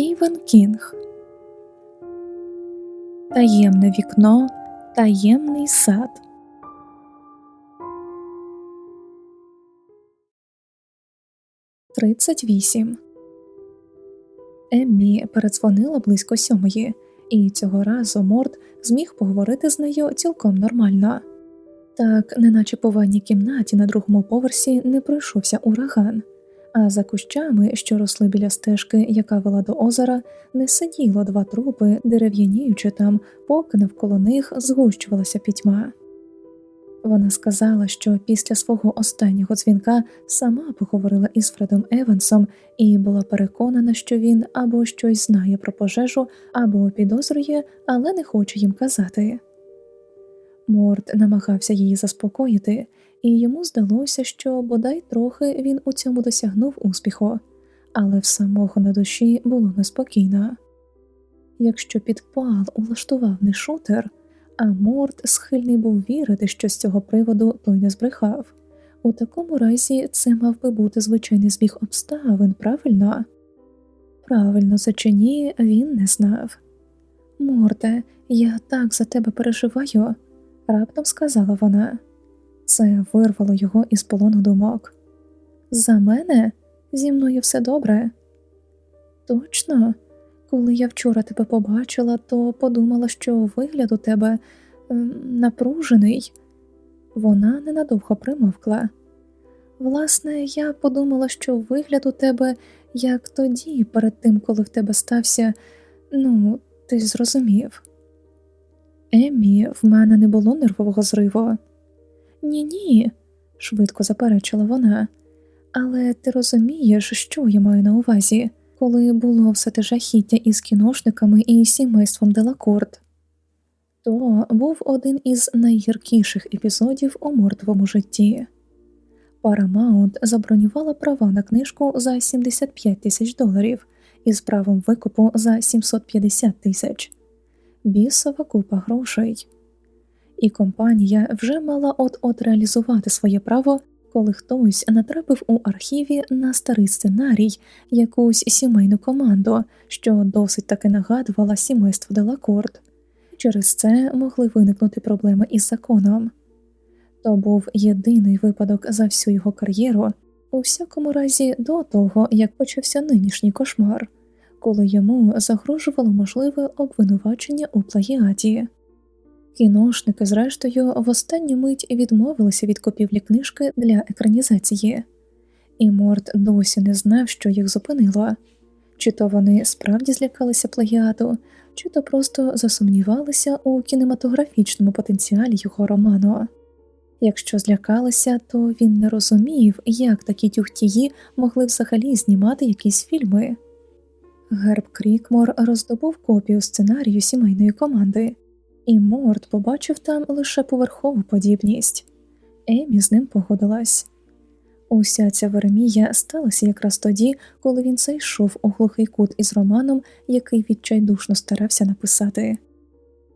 Стівен Кінг Таємне вікно, таємний сад. Тридцять вісім. Еммі передзвонила близько сьомої, і цього разу Морд зміг поговорити з нею цілком нормально. Так, неначе по ванній кімнаті на другому поверсі не пройшовся ураган а за кущами, що росли біля стежки, яка вела до озера, не сиділо два трупи, дерев'яніючи там, поки навколо них згущувалася пітьма. Вона сказала, що після свого останнього дзвінка сама поговорила із Фредом Евансом і була переконана, що він або щось знає про пожежу, або підозрює, але не хоче їм казати. Морд намагався її заспокоїти, і йому здалося, що бодай трохи він у цьому досягнув успіху, але в самого на душі було неспокійно. Якщо підпал улаштував не шутер, а Морд схильний був вірити, що з цього приводу той не збрехав. У такому разі це мав би бути звичайний збіг обставин, правильно? Правильно, за чи ні, він не знав. Морде, я так за тебе переживаю, раптом сказала вона. Це вирвало його із полону думок. За мене зі мною все добре. Точно, коли я вчора тебе побачила, то подумала, що вигляд у тебе ем, напружений. Вона ненадовго примовкла. Власне, я подумала, що вигляд у тебе як тоді, перед тим, коли в тебе стався, ну, ти зрозумів. Еммі, в мене не було нервового зриву. Ні, ні, швидко заперечила вона, але ти розумієш, що я маю на увазі, коли було все те жахіття із кіношниками і сімейством Делакорт. То був один із найгіркіших епізодів у мортовому житті. Paramount забронювала права на книжку за 75 тисяч доларів із правом викупу за 750 тисяч. Бісова купа грошей і компанія вже мала от-от реалізувати своє право, коли хтось натрапив у архіві на старий сценарій якусь сімейну команду, що досить таки нагадувала сімейство Делакорт. Через це могли виникнути проблеми із законом. То був єдиний випадок за всю його кар'єру, у всякому разі до того, як почався нинішній кошмар, коли йому загрожувало можливе обвинувачення у плагіаті. Кіношники, зрештою, в останню мить відмовилися від купівлі книжки для екранізації, і Морт досі не знав, що їх зупинило, чи то вони справді злякалися плагіату, чи то просто засумнівалися у кінематографічному потенціалі його роману. Якщо злякалися, то він не розумів, як такі тюхтії могли взагалі знімати якісь фільми. Герб Крікмор роздобув копію сценарію сімейної команди і Морд побачив там лише поверхову подібність. Емі з ним погодилась. Уся ця Веремія сталася якраз тоді, коли він зайшов у глухий кут із романом, який відчайдушно старався написати.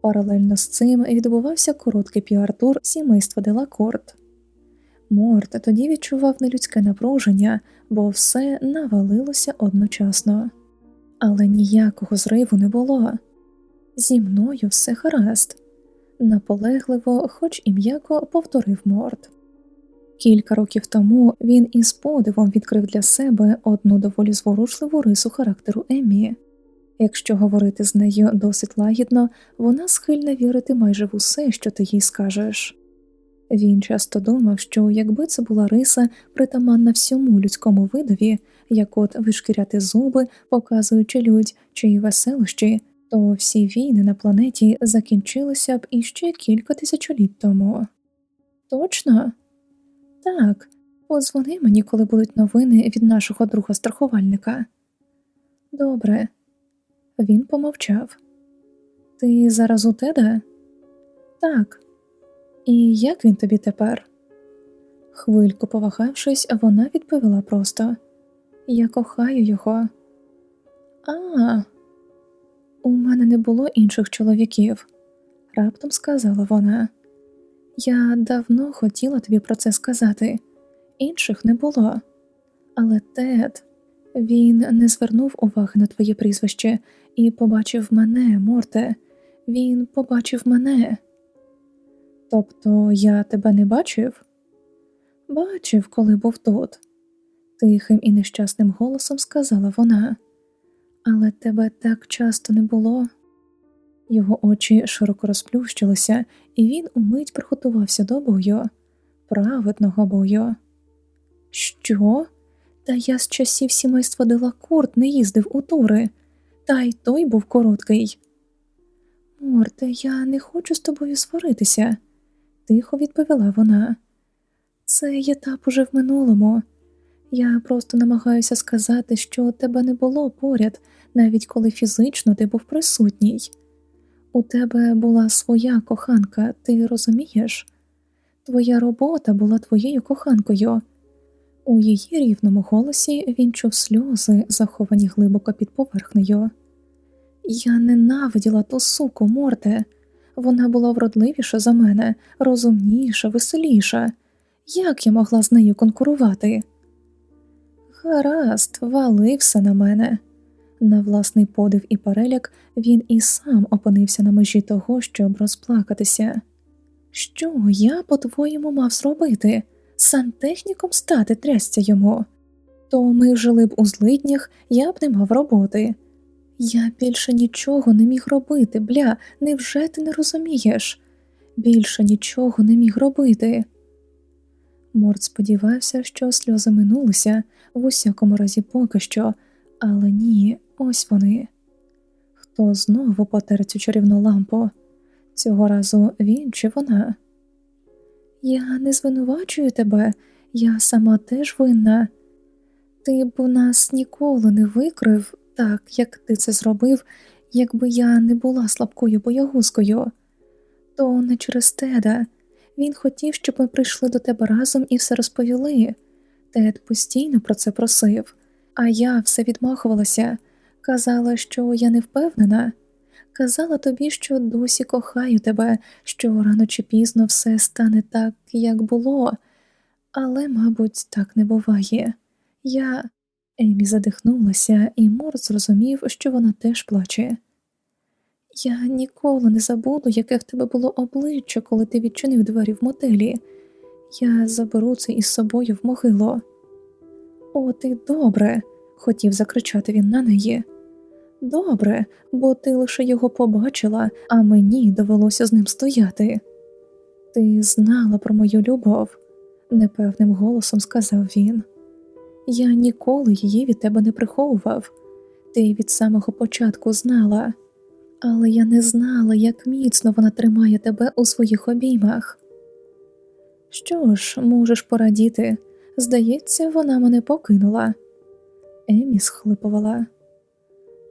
Паралельно з цим відбувався короткий піартур сімейства Делакорт. Морд тоді відчував нелюдське напруження, бо все навалилося одночасно, але ніякого зриву не було. Зі мною все гаразд, наполегливо, хоч і м'яко повторив Морд. Кілька років тому він із подивом відкрив для себе одну доволі зворушливу рису характеру Еммі. Якщо говорити з нею досить лагідно, вона схильна вірити майже в усе, що ти їй скажеш. Він часто думав, що якби це була риса, притаманна всьому людському видові, як от вишкіряти зуби, показуючи людь чиї веселощі то всі війни на планеті закінчилися б іще кілька тисячоліть тому. Точно? Так, подзвони мені, коли будуть новини від нашого друга страхувальника. Добре, він помовчав. Ти зараз у тебе? Так. І як він тобі тепер? Хвильку повагавшись, вона відповіла просто Я кохаю його. А, у мене не було інших чоловіків, раптом сказала вона. Я давно хотіла тобі про це сказати, інших не було. Але Тед, Він не звернув уваги на твоє прізвище і побачив мене, Морте. Він побачив мене. Тобто я тебе не бачив? Бачив, коли був тут, тихим і нещасним голосом сказала вона, але тебе так часто не було. Його очі широко розплющилися, і він умить приготувався до бою, праведного бою. Що? Та я з часів сімейства Делакорт не їздив у тури, та й той був короткий. Морте, я не хочу з тобою сваритися, тихо відповіла вона. Цей етап уже в минулому. Я просто намагаюся сказати, що тебе не було поряд, навіть коли фізично ти був присутній. У тебе була своя коханка, ти розумієш? Твоя робота була твоєю коханкою. У її рівному голосі він чув сльози, заховані глибоко під поверхнею. Я ненавиділа ту суку, Морте. Вона була вродливіша за мене, розумніша, веселіша. Як я могла з нею конкурувати? Гаразд, вали все на мене. На власний подив і переляк він і сам опинився на межі того, щоб розплакатися. Що я, по-твоєму, мав зробити? Сантехніком стати трясця йому. То ми жили б у злиднях, я б не мав роботи. Я більше нічого не міг робити, бля, невже ти не розумієш? Більше нічого не міг робити. Морд сподівався, що сльози минулися в усякому разі поки що, але ні, ось вони. Хто знову потер цю чарівну лампу? Цього разу він чи вона? Я не звинувачую тебе, я сама теж винна. Ти б у нас ніколи не викрив так, як ти це зробив, якби я не була слабкою боягузкою. То не через теда. Він хотів, щоб ми прийшли до тебе разом і все розповіли. Тед постійно про це просив, а я все відмахувалася, казала, що я не впевнена. Казала тобі, що досі кохаю тебе, що рано чи пізно все стане так, як було, але, мабуть, так не буває. Я. Емі задихнулася, і Мор зрозумів, що вона теж плаче. Я ніколи не забуду, яке в тебе було обличчя, коли ти відчинив двері в мотелі. Я заберу це із собою в могилу. О, ти добре, хотів закричати він на неї. Добре, бо ти лише його побачила, а мені довелося з ним стояти. Ти знала про мою любов, непевним голосом сказав він. Я ніколи її від тебе не приховував. Ти від самого початку знала, але я не знала, як міцно вона тримає тебе у своїх обіймах. Що ж, можеш порадіти, здається, вона мене покинула. Емі схлипувала.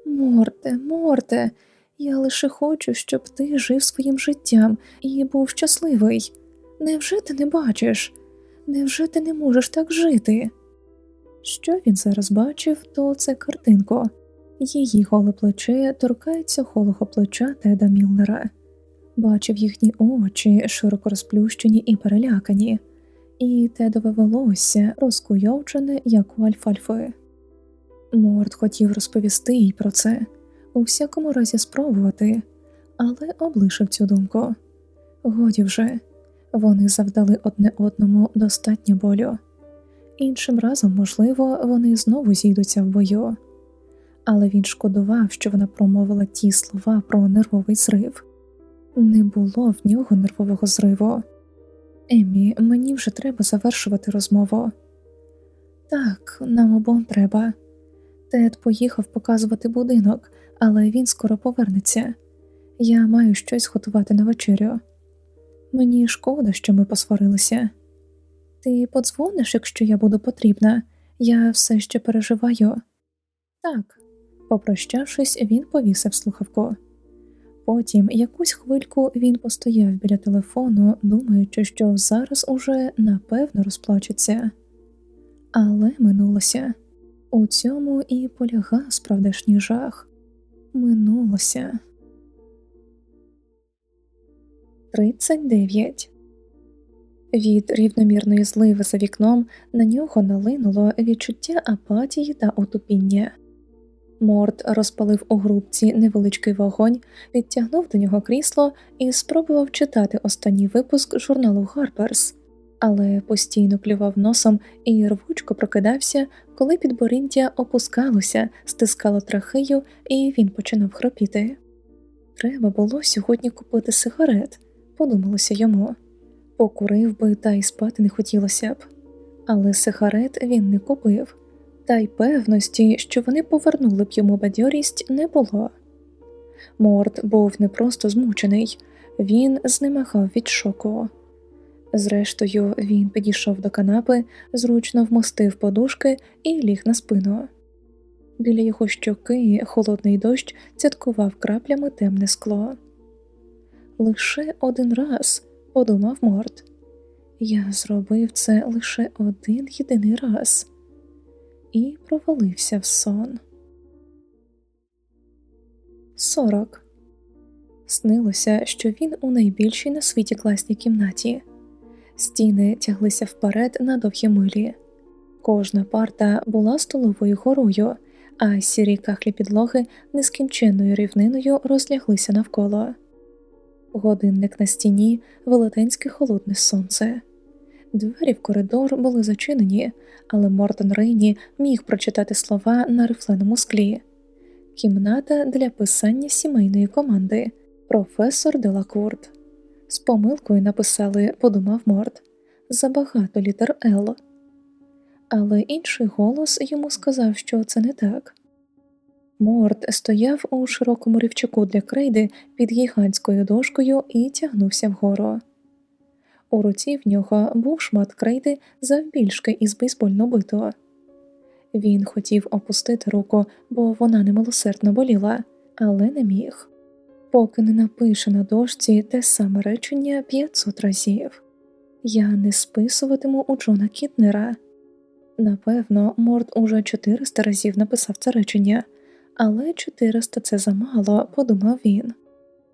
Морте, Морте, я лише хочу, щоб ти жив своїм життям і був щасливий. Невже ти не бачиш? Невже ти не можеш так жити? Що він зараз бачив, то це картинко. Її голе плече торкається голого плеча Теда Мілнера, бачив їхні очі, широко розплющені і перелякані, і тедове волосся розкуйовджене, як у альфальфи. Морд хотів розповісти їй про це, у всякому разі спробувати, але облишив цю думку. Годі вже вони завдали одне одному достатньо болю. Іншим разом, можливо, вони знову зійдуться в бою, але він шкодував, що вона промовила ті слова про нервовий зрив. Не було в нього нервового зриву. Емі, мені вже треба завершувати розмову. Так, нам обом треба. Тед поїхав показувати будинок, але він скоро повернеться. Я маю щось готувати на вечерю. Мені шкода, що ми посварилися. Ти подзвониш, якщо я буду потрібна, я все ще переживаю. Так, попрощавшись, він повісив слухавку. Потім якусь хвильку він постояв біля телефону, думаючи, що зараз уже напевно розплачеться. Але минулося. У цьому і полягав справдешній жах. Минулося. 39 Від рівномірної зливи за вікном на нього налинуло відчуття апатії та отупіння. Морд розпалив у грубці невеличкий вогонь, підтягнув до нього крісло і спробував читати останній випуск журналу Harper's, але постійно клював носом і рвучко прокидався, коли підборіддя опускалося, стискало трахею, і він починав хропіти. Треба було сьогодні купити сигарет, подумалося йому. Покурив би, та й спати не хотілося б, але сигарет він не купив, та й певності, що вони повернули б йому бадьорість, не було. Морд був не просто змучений, він знемагав від шоку. Зрештою, він підійшов до канапи, зручно вмостив подушки і ліг на спину. Біля його щоки холодний дощ цяткував краплями темне скло. Лише один раз, подумав Морд, я зробив це лише один єдиний раз і провалився в сон. 40. Снилося, що він у найбільшій на світі класній кімнаті. Стіни тяглися вперед на довгі милі. Кожна парта була столовою горою, а сірі кахлі підлоги нескінченною рівниною розляглися навколо. Годинник на стіні, велетенське холодне сонце. Двері в коридор були зачинені, але Мортон Рейні міг прочитати слова на рифленому склі. Кімната для писання сімейної команди, професор Делакурт. З помилкою написали, подумав Морт, забагато літер Л. Але інший голос йому сказав, що це не так. Морт стояв у широкому рівчаку для крейди під гігантською дошкою і тягнувся вгору. У руці в нього був шмат крейди завбільшки із бейсбольного биту. Він хотів опустити руку, бо вона немилосердно боліла, але не міг, поки не напише на дошці те саме речення 500 разів. Я не списуватиму у Джона Кітнера. Напевно, Морд уже 400 разів написав це речення, але 400 – це замало, подумав він.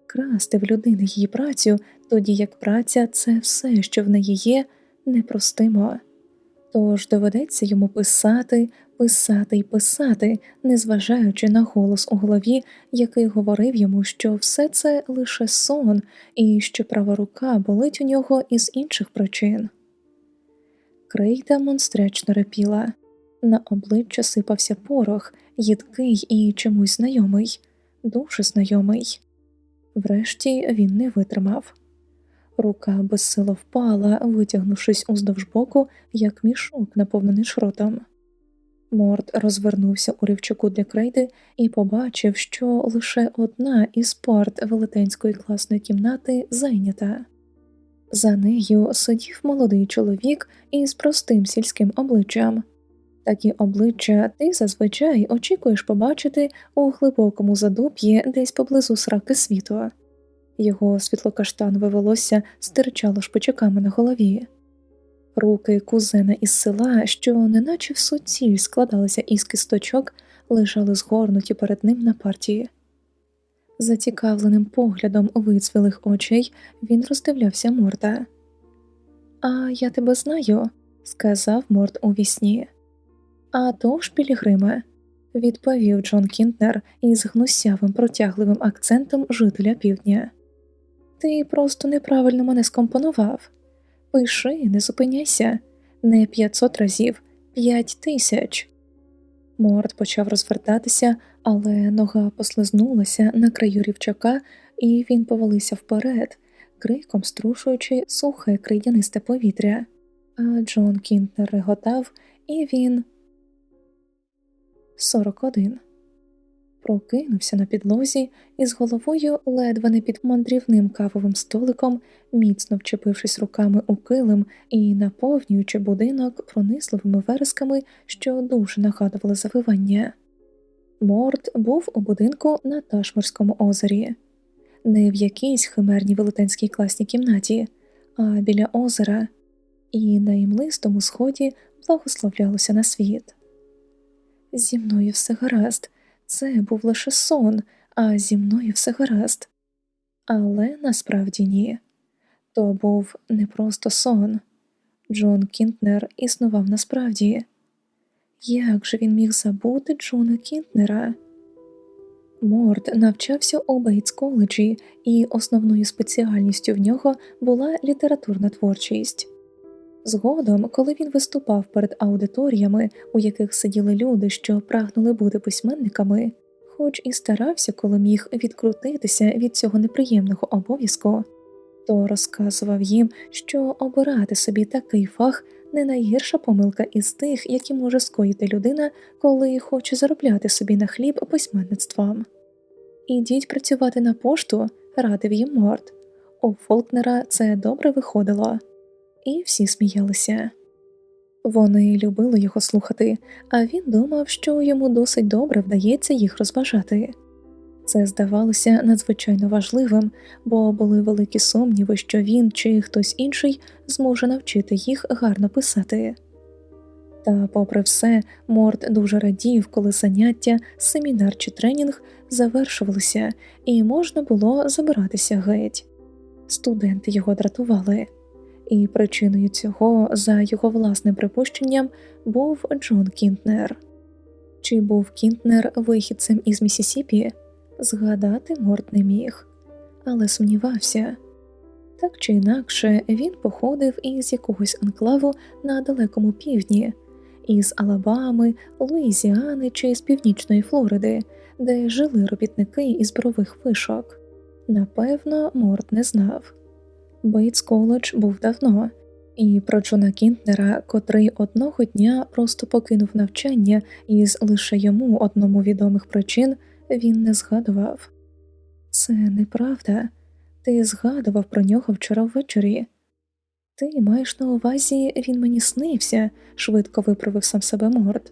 Красти в людини її працю, тоді як праця це все, що в неї є, непростимо. Тож доведеться йому писати, писати і писати, незважаючи на голос у голові, який говорив йому, що все це лише сон, і що права рука болить у нього із інших причин. Крейда монстрячно репіла, на обличчя сипався порох, їдкий і чомусь знайомий, дуже знайомий. Врешті він не витримав. Рука безсило впала, витягнувшись уздовж боку, як мішок, наповнений шротом. Морд розвернувся у рівчаку для крейди і побачив, що лише одна із парт велетенської класної кімнати зайнята. За нею сидів молодий чоловік із простим сільським обличчям. Такі обличчя ти зазвичай очікуєш побачити у глибокому задуп'ї десь поблизу сраки світу. Його світлокаштанове волосся стирчало шпичаками на голові. Руки кузена із села, що неначе в суціль складалися із кисточок, лежали згорнуті перед ним на партії. Зацікавленим поглядом вицвілих очей він роздивлявся морда. А я тебе знаю, сказав Морд у вісні. «А то ж, Пілігриме», – відповів Джон Кінтнер із гнусявим протягливим акцентом жителя півдня. Ти просто неправильно мене скомпонував. Пиши, не зупиняйся, не п'ятсот разів, п'ять тисяч. Морд почав розвертатися, але нога послизнулася на краю рівчака, і він повалився вперед, криком струшуючи сухе крейдянисте повітря. А Джон Кінтнер реготав, і він 41. Прокинувся на підлозі і з головою ледве не під мандрівним кавовим столиком, міцно вчепившись руками у килим і наповнюючи будинок пронисливими вересками, що дуже нагадували завивання. Морд був у будинку на Ташморському озері, не в якійсь химерній велетенській класній кімнаті, а біля озера, і на імлистому сході благословлялося на світ. Зі мною все гаразд, це був лише сон, а зі мною все гаразд. Але насправді ні. То був не просто сон, Джон Кінтнер існував насправді. Як же він міг забути Джона Кінтнера? Морд навчався у Бейтс коледжі, і основною спеціальністю в нього була літературна творчість. Згодом, коли він виступав перед аудиторіями, у яких сиділи люди, що прагнули бути письменниками, хоч і старався, коли міг відкрутитися від цього неприємного обов'язку, то розказував їм, що обирати собі такий фах не найгірша помилка із тих, які може скоїти людина, коли хоче заробляти собі на хліб письменництвом. Ідіть працювати на пошту, радив їм Морд. У Фолкнера це добре виходило, і всі сміялися. Вони любили його слухати, а він думав, що йому досить добре вдається їх розважати. Це здавалося надзвичайно важливим, бо були великі сумніви, що він чи хтось інший зможе навчити їх гарно писати. Та, попри все, Морд дуже радів, коли заняття, семінар чи тренінг завершувалися, і можна було забиратися геть. Студенти його дратували, і причиною цього, за його власним припущенням, був Джон Кінтнер. Чи був Кінтнер вихідцем із Місісіпі? Згадати Морд не міг, але сумнівався. Так чи інакше він походив із якогось анклаву на далекому півдні, із Алабами, Луїзіани чи з північної Флориди, де жили робітники із брових вишок. Напевно, Морд не знав. Бейтс коледж був давно, і про Джона Кінтнера, котрий одного дня просто покинув навчання із лише йому одному відомих причин, він не згадував. Це неправда. Ти згадував про нього вчора ввечері. Ти маєш на увазі, він мені снився, швидко виправив сам себе морд.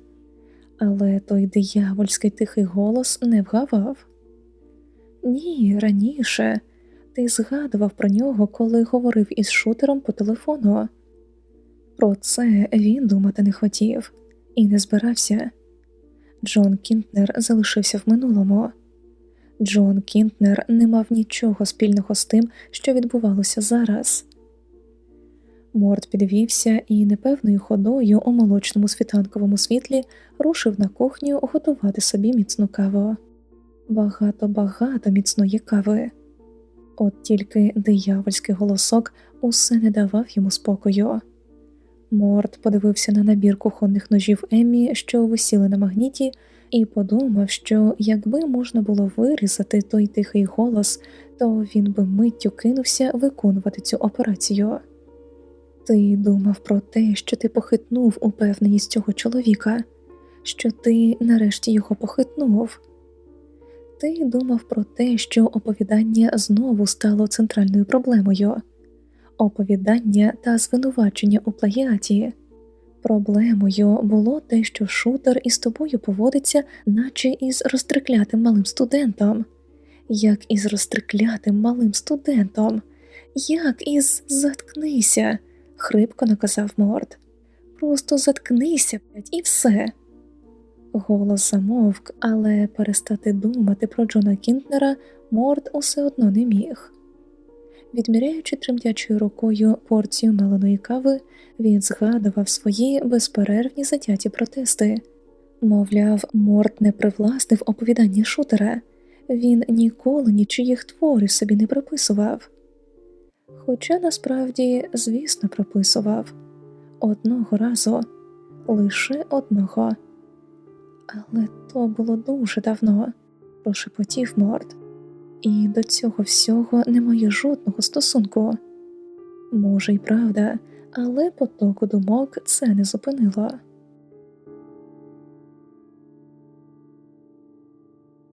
Але той диявольський тихий голос не вгавав. Ні, раніше ти згадував про нього, коли говорив із шутером по телефону. Про це він думати не хотів і не збирався. Джон Кінтнер залишився в минулому. Джон Кінтнер не мав нічого спільного з тим, що відбувалося зараз. Морд підвівся і непевною ходою у молочному світанковому світлі рушив на кухню готувати собі міцну каву. Багато багато міцної кави. От тільки диявольський голосок усе не давав йому спокою. Морд подивився на набір кухонних ножів Еммі, що висіли на магніті, і подумав, що якби можна було вирізати той тихий голос, то він би миттю кинувся виконувати цю операцію. Ти думав про те, що ти похитнув упевненість цього чоловіка, що ти нарешті його похитнув. Ти думав про те, що оповідання знову стало центральною проблемою, оповідання та звинувачення у плагіаті. Проблемою було те, що шутер із тобою поводиться, наче із розтриклятим малим студентом, як із розтриклятим малим студентом, як із заткнися, хрипко наказав Морд. Просто заткнися, блядь, і все. Голос замовк, але перестати думати про Джона Кінтнера Морд усе одно не міг. Відміряючи тремтячою рукою порцію меленої кави, він згадував свої безперервні затяті протести. Мовляв, Морд не привласнив оповідання шутера, він ніколи нічиїх творів собі не приписував. Хоча насправді, звісно, приписував одного разу, лише одного. Але то було дуже давно, прошепотів Морд і до цього всього немає жодного стосунку. Може, й правда, але потоку думок це не зупинило.